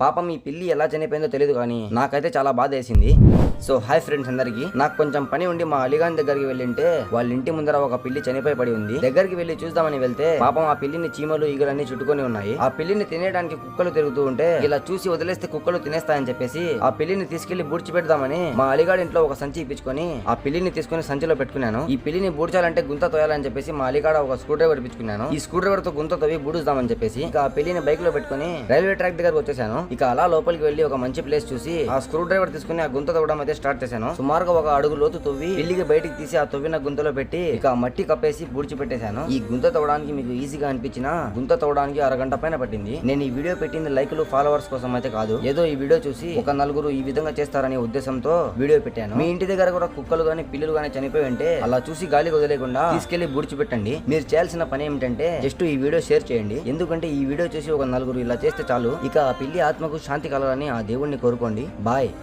పాపం ఈ పిల్లి ఎలా చనిపోయిందో తెలియదు కానీ నాకైతే చాలా బాధ వేసింది సో హాయ్ ఫ్రెండ్స్ అందరికి. నాకు కొంచెం పని ఉండి మా అలీగాన్ దగ్గరికి వెళ్ళింటే వాళ్ళ ఇంటి ముందర ఒక పిల్లి చనిపోయి పడి ఉంది. దగ్గరికి వెళ్ళి చూద్దామని వెళ్తే పాపం ఆ పిల్లిని చీమలు ఈగలన్నీ చుట్టుకొని ఉన్నాయి. ఆ పిల్లిని తినేయడానికి కుక్కలు తిరుగుతూ ఉంటే ఇలా చూసి వదిలేస్తే కుక్కలు తినేస్తాయని చెప్పేసి ఆ పిల్లిని తీసుకెళ్ళి బూడ్చి పెడదామని మా అలీగాడ్ ఇంట్లో ఒక సంచి ఇప్పించుకొని ఆ పిల్లిని తీసుకొని సంచిలో పెట్టుకున్నాను. ఈ పిల్లిని బూడ్చాలంటే గుంత తోయాలని చెప్పేసి మా అలీగాడ ఒక స్క్రూ డ్రైవర్ ఇప్పించుకున్నాను ఈ స్క్రూ డ్రైవర్తో గుంత తవ్వి బూడుస్తామని చెప్పేసి ఆ పిల్లిని బైక్లో పెట్టుకుని రైల్వే ట్రాక్ దగ్గరకు వచ్చేసాను. ఇక అలా లోపలికి వెళ్ళి ఒక మంచి ప్లేస్ చూసి ఆ స్క్రూ డ్రైవర్ తీసుకుని ఆ గుంత తవ్వడం అయితే స్టార్ట్ చేశాను. సుమారుగా ఒక అడుగు లోతు తవ్వి ఇల్లికి బయటికి తీసి ఆ తవ్విన గుంతలో పెట్టి ఇక మట్టి కప్పేసి పూడ్చి పెట్టేశాను ఈ గుంత తవ్వడానికి మీకు ఈజీగా అనిపించిన గుంత తవ్వడానికి అరగంట పైన పట్టింది. నేను ఈ వీడియో పెట్టింది లైక్లు ఫాలోవర్స్ కోసం అయితే కాదు. ఏదో ఈ వీడియో చూసి ఒక నలుగురు ఈ విధంగా చేస్తారనే ఉద్దేశంతో వీడియో పెట్టాను. మీ ఇంటి దగ్గర కూడా కుక్కలు గానీ పిల్లలు గానీ చనిపోయి ఉంటే అలా చూసి గాలికి వదిలేకుండా తీసుకెళ్ళి బూడ్చి పెట్టండి మీరు చేయాల్సిన పని ఏమిటంటే జస్ట్ ఈ వీడియో షేర్ చేయండి. ఎందుకంటే ఈ వీడియో చూసి ఒక నలుగురు ఇలా చేస్తే చాలు. ఇక ఆ పిల్లి ఆత్మకు శాంతి కలగాలని ఆ దేవుణ్ణి కోరుకోండి. బాయ్.